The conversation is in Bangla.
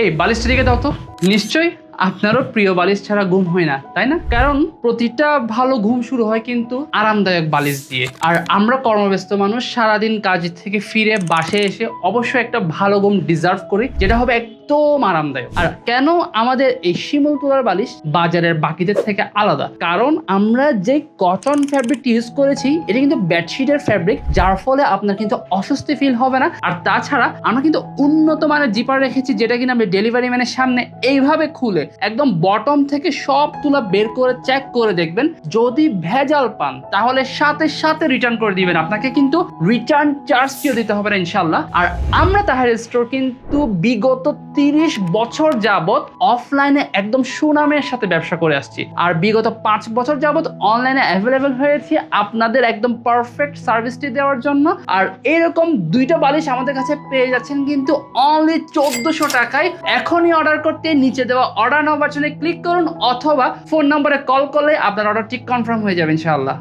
এই বালিশটা দিকে দাও তো। নিশ্চয়ই? আপনারও প্রিয় বালিশ ছাড়া ঘুম হয় না, তাই না? কারণ প্রতিটা ভালো ঘুম শুরু হয় কিন্তু আরামদায়ক বালিশ দিয়ে। আর আমরা কর্মব্যস্ত মানুষ, সারাদিন কাজ থেকে ফিরে বাসে এসে অবশ্যই একটা ভালো ঘুম ডিজার্ভ করি, যেটা হবে একদম আরামদায়ক। আর কেন আমাদের এই শিমুল তোলার বালিশ বাজারের বাকিদের থেকে আলাদা? কারণ আমরা যে কটন ফ্যাব্রিক ইউজ করেছি, এটা কিন্তু বেডশিটের ফ্যাব্রিক যার ফলে আপনার কিন্তু অস্বস্তি ফিল হবে না। আর তাছাড়া আমরা কিন্তু উন্নত মানের জিপার রেখেছি, যেটা কিনা আপনি ডেলিভারি ম্যানের সামনে এইভাবে খুলে একদম বটম থেকে সব তুলা বের করে চেক করে দেখবেন। যদি ভেজাল পান, তাহলে সাথে সাথে রিটার্ন করে দিবেন। আপনাকে কিন্তু রিটার্ন চার্জটিও দিতে হবে না ইনশাল্লাহ আর আমরা তাহার স্টোর কিন্তু বিগত তিরিশ বছর যাবত অফলাইনে একদম সুনামের সাথে ব্যবসা করে আসছি। আর বিগত পাঁচ বছর যাবত অনলাইনে অ্যাভেলেবেল হয়েছে আপনাদের একদম পারফেক্ট সার্ভিসটি দেওয়ার জন্য। আর এরকম দুইটা বালিশ আমাদের কাছে পেয়ে যাচ্ছেন কিন্তু অনলি চোদ্দশো টাকায়। এখনই অর্ডার করতে, নিচে দেওয়া অর্ডার নাও বাটনে ক্লিক করুন অথবা ফোন নম্বরে কল করলে আপনার অর্ডারটি কনফার্ম হয়ে যাবে ইনশাআল্লাহ।